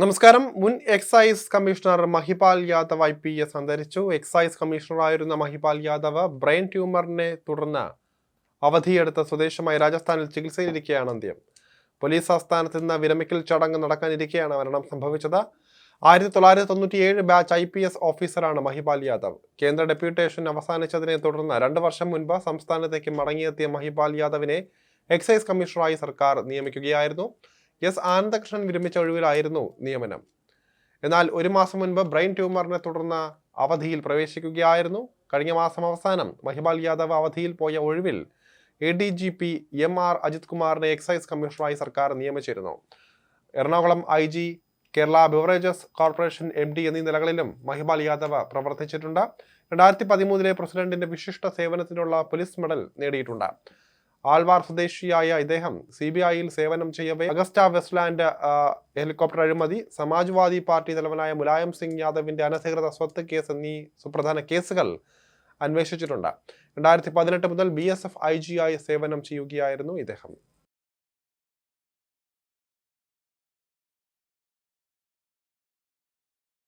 നമസ്കാരം. മുൻ excise commissioner Mahipal Yadav I P S അന്തരിച്ചു എക്സൈസ് കമ്മീഷണറായിരുന്ന മഹിപാൽ യാദവ് ബ്രെയിൻ ട്യൂമറിനെ തുടർന്ന് അവധിയെടുത്ത സ്വദേശമായി രാജസ്ഥാനിൽ ചികിത്സയിലിരിക്കെയാണ് അന്ത്യം. പോലീസ് ആസ്ഥാനത്ത് നിന്ന് വിരമിക്കൽ ചടങ്ങ് നടക്കാനിരിക്കെയാണ് മരണം സംഭവിച്ചത്. ആയിരത്തി തൊള്ളായിരത്തി തൊണ്ണൂറ്റിയേഴ് ബാച്ച് ഐ പി എസ് ഓഫീസറാണ് മഹിപാൽ യാദവ്. കേന്ദ്ര ഡെപ്യൂട്ടേഷൻ അവസാനിച്ചതിനെ തുടർന്ന് രണ്ട് വർഷം മുൻപ് സംസ്ഥാനത്തേക്ക് മടങ്ങിയെത്തിയ മഹിപാൽ യാദവിനെ എക്സൈസ് കമ്മീഷണറായി സർക്കാർ നിയമിക്കുകയായിരുന്നു. എസ് ആനന്ദകൃഷ്ണൻ വിരമിച്ച ഒഴിവിലായിരുന്നു നിയമനം. എന്നാൽ ഒരു മാസം മുൻപ് ബ്രെയിൻ ട്യൂമറിനെ തുടർന്ന് അവധിയിൽ പ്രവേശിക്കുകയായിരുന്നു. കഴിഞ്ഞ മാസം അവസാനം മഹിപാൽ യാദവ് അവധിയിൽ പോയ ഒഴിവിൽ A D G P M R Ajith കുമാറിനെ എക്സൈസ് കമ്മീഷണറായി സർക്കാർ നിയമിച്ചിരുന്നു. Ernakulam I G Kerala beverages corporation M D എന്നീ നിലകളിലും മഹിപാൽ യാദവ് പ്രവർത്തിച്ചിട്ടുണ്ട്. രണ്ടായിരത്തി പതിമൂന്നിലെ പ്രസിഡന്റിന്റെ വിശിഷ്ട സേവനത്തിനുള്ള പോലീസ് മെഡൽ നേടിയിട്ടുണ്ട്. ആൾവാർ സ്വദേശിയായ ഇദ്ദേഹം സി ബി ഐയിൽ സേവനം ചെയ്യവേ. അഗസ്റ്റ വെസ്റ്റ്ലാൻഡ് ഹെലികോപ്റ്റർ അഴിമതി സമാജ്വാദി പാർട്ടി തലവനായ മുലായം സിംഗ് യാദവിന്റെ അനധികൃത സ്വത്ത് കേസ് എന്നീ സുപ്രധാന കേസുകൾ അന്വേഷിച്ചിട്ടുണ്ട്. രണ്ടായിരത്തി പതിനെട്ട് മുതൽ B S F I G ആയി സേവനം ചെയ്യുകയായിരുന്നു ഇദ്ദേഹം.